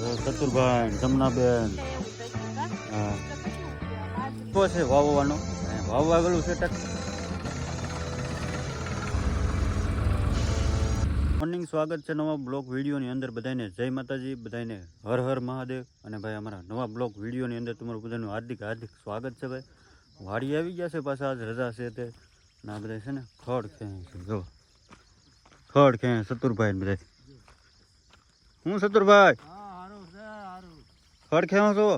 ચતુરભાઈ, જમનાબેન. હા. છે વાવવાનો? વાવવા ગયેલું છે મોર્નિંગ સ્વાગત છે નવા બ્લોક વિડીયોની અંદર બધાને. જય માતાજી, બધાને હર હર મહાદેવ. અને ભાઈ અમારા નવા બ્લોક વિડીયોની અંદર તમારું બધાનું હાર્દિક હાર્દિક સ્વાગત છે ભાઈ. વાડી આવી ગયા છે પાછા, આજ રજા છે તે. ના બધા છે ને, ખડ ખેંચ જો ખડ ખેંચ શતુરભાઈ બધા હું ચતુરભાઈ? ખડ ખેવો છો?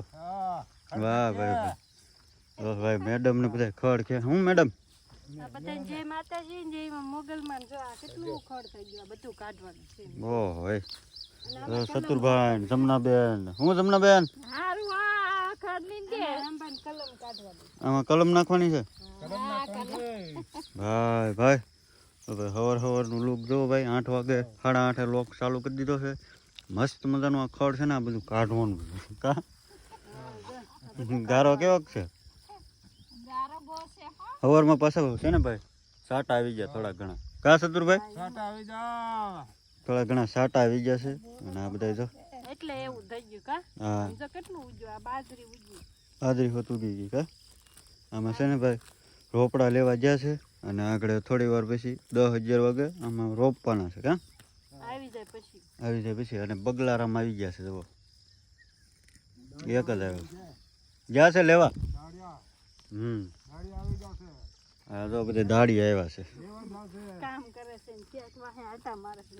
વાહ ભાઈ વાહ ભાઈ મેડમ ને બધા ખડ ખે હું મેડમ? જય માતાજી જય મોગલમાં જો આ કેટલું ખડ થઈ ગયું બધું કાઢવાનું છે. ઓહ જમનાબેન. હું જમનાબેન? આમાં કલમ નાખવાની છે? ભાઈ ભાઈ. હવે હવાર હવારનું લુક જો ભાઈ. આઠ વાગે સાડા આઠે લોક ચાલુ કરી દીધો છે. મસ્ત મજાનું આ ખડ છે ને આ બધું કાઢવાનું કા? ગારો કેવો છે? ગારો બહુ છે હો. હવારમાં પાછા છે ને ભાઈ? સાટા આવી ગયા થોડા ઘણા. કા ચતુરભાઈ થોડા ઘણા સાટા આવી ગયા છે. અને આ બધા જો. એટલે એવું થઈ ગયું કા? હા. જો કેટલું ઉજ્યું આ બાજરી ઉજ્યું હાજરી હોતું ગઈ ગઈ કા? આમાં છે ને ભાઈ રોપડા લેવા ગયા છે. અને આગળ થોડી વાર પછી દસ હજાર વાગે આમાં રોપવાના છે કા? જાય પછી. આવી જાય પછી. અને બગલારામ આવી ગયા છે જુઓ. એક જ આવ્યો. ગયા છે લેવા? હમ. હા તો બધી દાડી આવ્યા છે.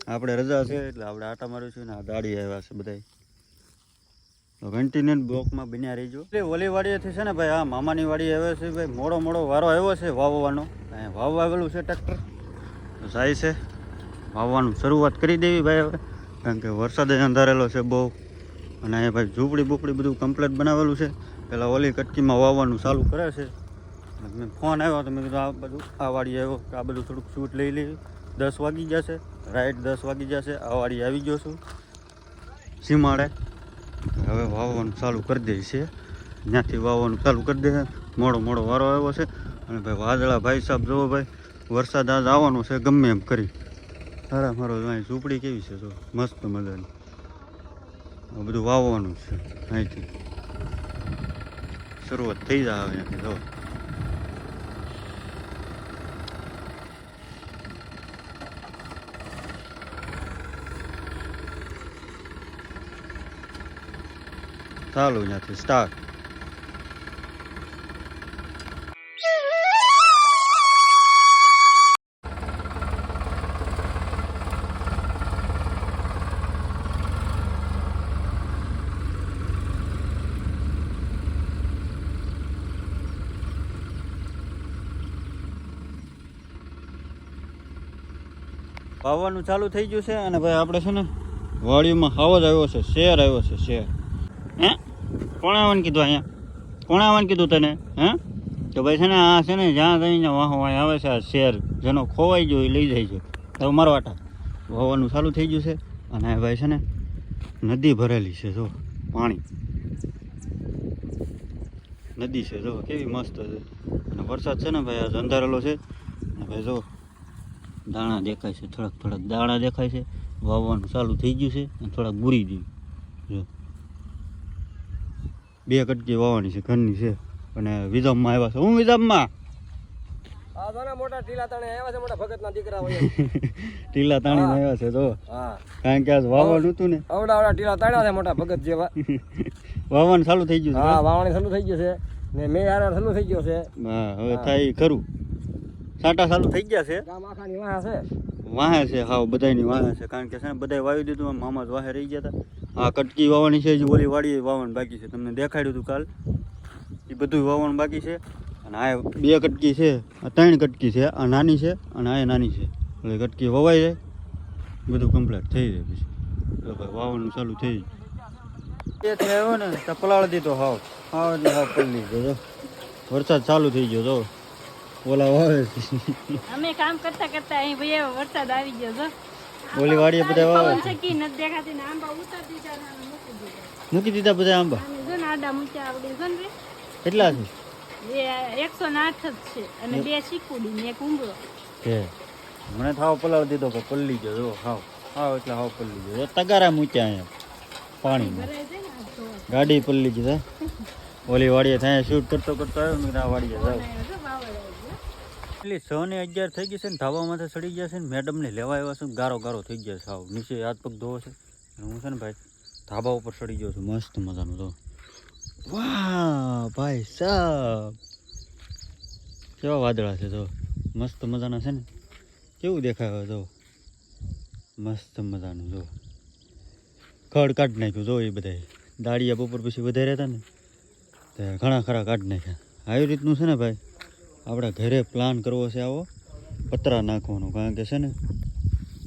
આપણે રજા છે એટલે આપણે આટા માર્યું છું ને આ દાડી આવ્યા છે બધા કન્ટિન્યુ બ્લોકમાં બન્યા રહીજો. એટલે ઓલી વાડીએથી છે ને ભાઈ આ મામાની વાડી આવે છે ભાઈ. મોડો મોડો વારો આવ્યો છે વાવવાનો. વાવવા આવેલું છે ટ્રેક્ટર. જાય છે. વાવવાનું શરૂઆત કરી દેવી ભાઈ હવે. કારણ કે વરસાદ અંધારેલો છે બહુ. અને અહીંયા ભાઈ ઝૂંપડી બુપડી બધું કમ્પ્લેટ બનાવેલું છે. પહેલાં ઓલી કટકીમાં વાવવાનું ચાલુ કરે છે. મેં ફોન આવ્યો તો મેં કીધું આ બધું, આ વાડી આવ્યો, કે આ બધું થોડુંક શૂટ લઈ લઈ દસ વાગી જશે રાઈટ દસ વાગી જશે આ વાડી આવી ગયો છું. સીમાડે. હવે વાવવાનું ચાલુ કરી દે છે ત્યાંથી વાવવાનું ચાલુ કરી દે મોડો મોડો વારો આવ્યો છે. અને ભાઈ વાદળા ભાઈ સાહેબ, જુઓ ભાઈ, વરસાદ આજ આવવાનો છે, ગમે એમ કરી. સારા મારો અહીં ઝૂંપડી કેવી છે જો? મસ્ત મજાની. આ બધું વાવવાનું છે, અહીંથી. શરૂઆત થઈ જાય અહીંયાથી જો. ચાલુ અહીંયાથી સ્ટાર્ટ વાવવાનું ચાલુ થઈ ગયું છે અને ભાઈ આપણે છે ને વાડીમાં હાવ જ આવ્યો છે, શેર આવ્યો છે, શેર. હે? કોણે આવવાનું કીધું અહીંયા? કોણે આવવાનું કીધું તને? હે? તો ભાઈ છે ને આ છે ને જ્યાં જઈને વાહ વાહ આવે છે આ શેર, જેનો ખોવાઈ ગયો એ લઈ જાય છે. હવે મારવાટા વાવવાનું ચાલુ થઈ ગયું છે અને ભાઈ છે ને નદી ભરેલી છે, જો, પાણી. નદી છે, જો, કેવી મસ્ત છે. અને વરસાદ છે ને ભાઈ, આ અંધારેલો છે. ભાઈ જો દાણા દેખાય છે થોડાક થોડાક દાણા દેખાય છે વાવવાનું ચાલુ થઈ ગયું છે અને થોડાક બુરી ગયું. જો. બે કટકી વાવવાની છે ઘરની છે. અને વિધમમાં આવ્યા છે. હું મોટા ટીલા તણે આવ્યા છે મોટા ભગતના દીકરા હોય. ટીલા તાણીને આવ્યા છે તો હા. કારણ કે આજ વાવવાનું હતું ને. અવડા અવડા ટીલા તાણ્યા છે મોટા ભગત જેવા. વાવવાનું ચાલુ થઈ ગયું છે હા વાવણી ચાલુ થઈ ગયું છે ને મેં યાર ચાલુ થઈ ગયો છે. હા હવે થાય ખરું. સાટા ચાલુ થઈ ગયા છે. વાહ છે. હાવ બધાની વાહે છે કારણ કે છે ને બધાય વાવી દીધું મામા જ વાહે રહી ગયા હતા આ કટકી વાવવાની છે જે ઓલી વાડી વાવણ બાકી છે. તમને દેખાડ્યું હતું કાલ. એ બધું વાવણ બાકી છે. અને આ બે કટકી છે આ ત્રણ કટકી છે આ નાની છે અને આ નાની છે. એટલે કટકી વવાઈ જાય બધું કમ્પ્લીટ થઈ જાય પછી. ભાઈ વાવવાનું ચાલુ થઈ જાય. એ આવ્યો ને તો પલાળી દીધો હાવ. હાવ એટલે હાવ પલળી ગયો જો. વરસાદ ચાલુ થઈ ગયો તો ઓલા વાવે અમે કામ કરતા કરતા અહીં ભાઈ વરસાદ આવી ગયો જો. ઓલી વાડીએ બધા વાવે. પવન ચકી નથી દેખાતી ને આંબા ઉતાર દીધા ને મૂકી દીધા. મૂકી દીધા બધા આંબા? જો ને આડા મૂક્યા આવડે જો ને કેટલા છે? એ એકસો ને આઠ જ છે અને બે શીકુડી ને એક ઉંબળો. છે મને થાવ પલાવ દીધો કે પલ્લી ગયો જો હાવ. હાવ એટલે હાવ પલ્લી ગયો. તગારા મૂક્યા અહીંયા પાણીમાં. છે ને ગાડી પલ્લી ગઈ ઓલી વાડીએ થાય શૂટ કરતો કરતો આવ્યો મેં આ વાડીએ જાવ આવ્યો છે વાવડ આવી ગયો એટલે છ ને અગિયાર થઈ ગઈ છે ને ધાબામાંથી સડી ગયા છે ને મેડમને લેવા આવ્યા છે ગારો ગારો થઈ ગયા છે સાવ નીચે હાથ પગ ધોવો છે. હું છે ને ભાઈ ધાબા ઉપર સડી ગયો છું. મસ્ત મજાનું તો વાહ, ભાઈ સાહેબ કેવા વાદળા છે તો મસ્ત મજાના છે ને. કેવું દેખાય તો મસ્ત મજાનું જો. ખડ કાઢી નાખ્યું જો એ બધા દાળિયા બપોર પછી વધારે હતા ને. તે ઘણા ખરા કાઢી નાખ્યા. આવી રીતનું છે ને ભાઈ. આપણે ઘરે પ્લાન કરવો છે આવો. પતરા નાખવાનો, કારણ કે છે ને,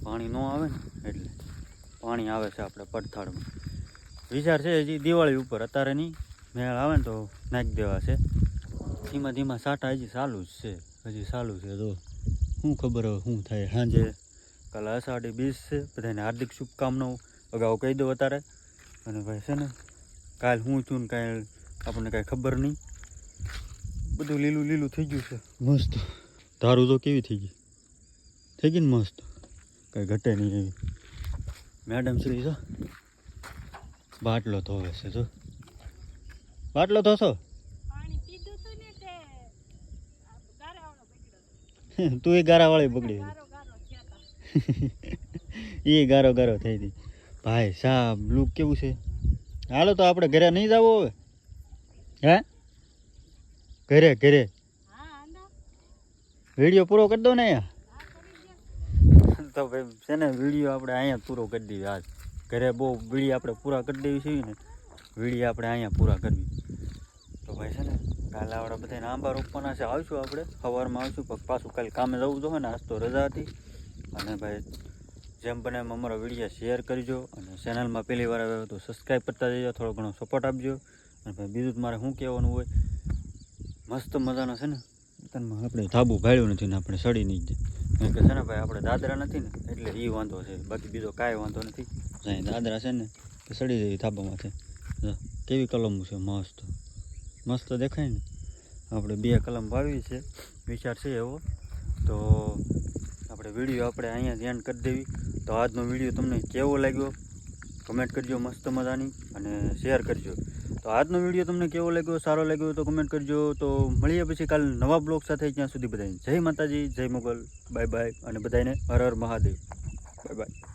પાણી ન આવે ને, એટલે પાણી આવે છે આપણે પડથાળમાં. વિચાર છે હજી દિવાળી ઉપર, અત્યારે નહીં મેળ આવે ને તો નાખી દેવા છે. ધીમા ધીમા સાટા હજી ચાલુ જ છે, હજી ચાલુ છે. તો શું ખબર હવે શું થાય? સાંજે કાલે અષાઢી બીજ છે, બધાને હાર્દિક શુભકામનાઓ. અગાઉ કહી દો અત્યારે. અને ભાઈ છે ને, કાલ હું છું ને કાંઈ આપણને કાંઈ ખબર નહીં. બધું લીલું લીલું થઈ ગયું છે. મસ્ત. ધારું તો કેવી થઈ ગઈ? થઈ ગઈ ને મસ્ત? કંઈ ઘટે નહીં એવી. મેડમ શ્રી છો? બાટલો ધોવે છે જો. બાટલો ધોશો? તું એ ગારાવાળી પકડી એ ગારો ગારો થઈ હતી ભાઈ સાહેબ લુક કેવું છે? હાલો તો આપણે ઘરે નહીં જવું હવે? હે? ઘરે ઘરે. વીડિયો પૂરો કરી દો ને અહીંયા. તો ભાઈ છે ને વીડિયો આપણે અહીંયા પૂરો કરી દઈએ આજ ઘરે બહુ વીડી આપણે પૂરા કરી દેવી છે ને વીડિયો આપણે અહીંયા પૂરા કરવી. તો ભાઈ છે ને કાલે આપણે બધાને આંબા રોપવાના છે. આવીશું આપણે સવારમાં આવીશું પણ પાછું કાલે કામે જવું જોઈએ ને આજ તો રજા હતી. અને ભાઈ જેમ બને એમ અમારો વીડિયો શેર કરજો અને ચેનલમાં પહેલી વાર આવ્યો તો સબસ્ક્રાઈબ કરતા જજો થોડો ઘણો સપોર્ટ આપજો. અને ભાઈ બીજું મારે શું કહેવાનું હોય મસ્ત મજાનો છે ને? તનમાં આપણે ધાબુ ભાડ્યું નથી ને આપણે સડી નહીં જાય કે છે ને ભાઈ આપણે દાદરા નથી ને એટલે એ વાંધો છે. બાકી બીજો કાંઈ વાંધો નથી. જાય દાદરા છે ને એ સડી જાય ધાબામાં છે કેવી કલમ છે? મસ્ત. મસ્ત દેખાય ને. આપણે બે કલમ વાવી છે. વિચાર છે એવો. તો આપણે વીડિયો આપણે અહીંયા ધ્યાન કરી દેવી. તો આજનો વીડિયો તમને કેવો લાગ્યો? કમેન્ટ કરજો મસ્ત મજાની અને શેર કરજો. તો આજનો વીડિયો તમને કેવો લાગ્યો, સારો લાગ્યો તો કમેન્ટ કરજો. તો મળીએ પછી કાલ નવા બ્લોગ સાથે. ત્યાં સુધી બધાને જય માતાજી, જય મોગલ. બાય બાય અને બધાને હર હર મહાદેવ. Bye bye